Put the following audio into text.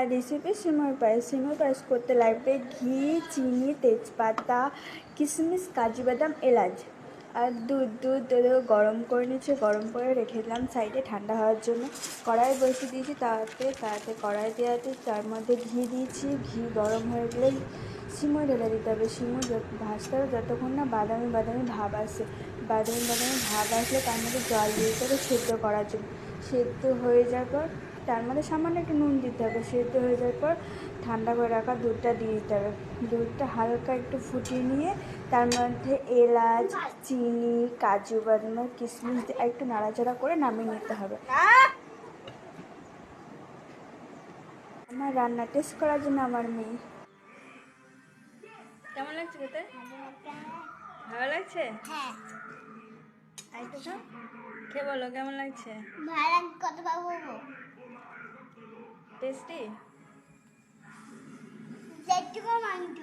আর recipe সিমই পায়েস সিমই পায়েস করতে লাগবে ঘি চিনি তেজপাতা কিশমিশ কাজু বাদাম এলাচ আর দুধ দুধ গরম করে নিচ্ছে গরম করে রেখে দিলাম সাইডে ঠান্ডা হওয়ার জন্য। কড়াই বসিয়ে দিয়েছি, তাতে তাতে কড়াই দেওয়াতে তার মধ্যে ঘি দিয়েছি। ঘি গরম হয়ে গেলে সিমই ঢেলে দিতে হবে। সিমই ভাজতে হবে, যতক্ষণ না বাদামি বাদামি ভাব আসে। বাদামি বাদামি ভাব আসলে তার মধ্যে জল দিয়ে দিতে হবে সেদ্ধ করার জন্য। সেদ্ধ হয়ে যাওয়ার পর তার মধ্যে সামান্য একটু নুন দিতে হবে সেদ্ধ হয়ে যাওয়ার পর ঠান্ডা করে রাখা দুধটা দিয়ে দিতে হবে। দুধটা হালকা একটু ফুটিয়ে নিয়ে তার মধ্যে এলাচ চিনি কাজু বাদাম কিশমিশ দিয়ে একটু নাড়াচাড়া করে নামিয়ে নিতে হবে। আমার রান্না টেস্ট করার জন্য আমার মেয়ে। কেমন লাগছে খেতে? ভালো লাগছে? হ্যাঁ। খাও খেয়ে বলো কেমন লাগছে? ভাড়া কত পাবো টেস্টি? যেটুকু মাংস।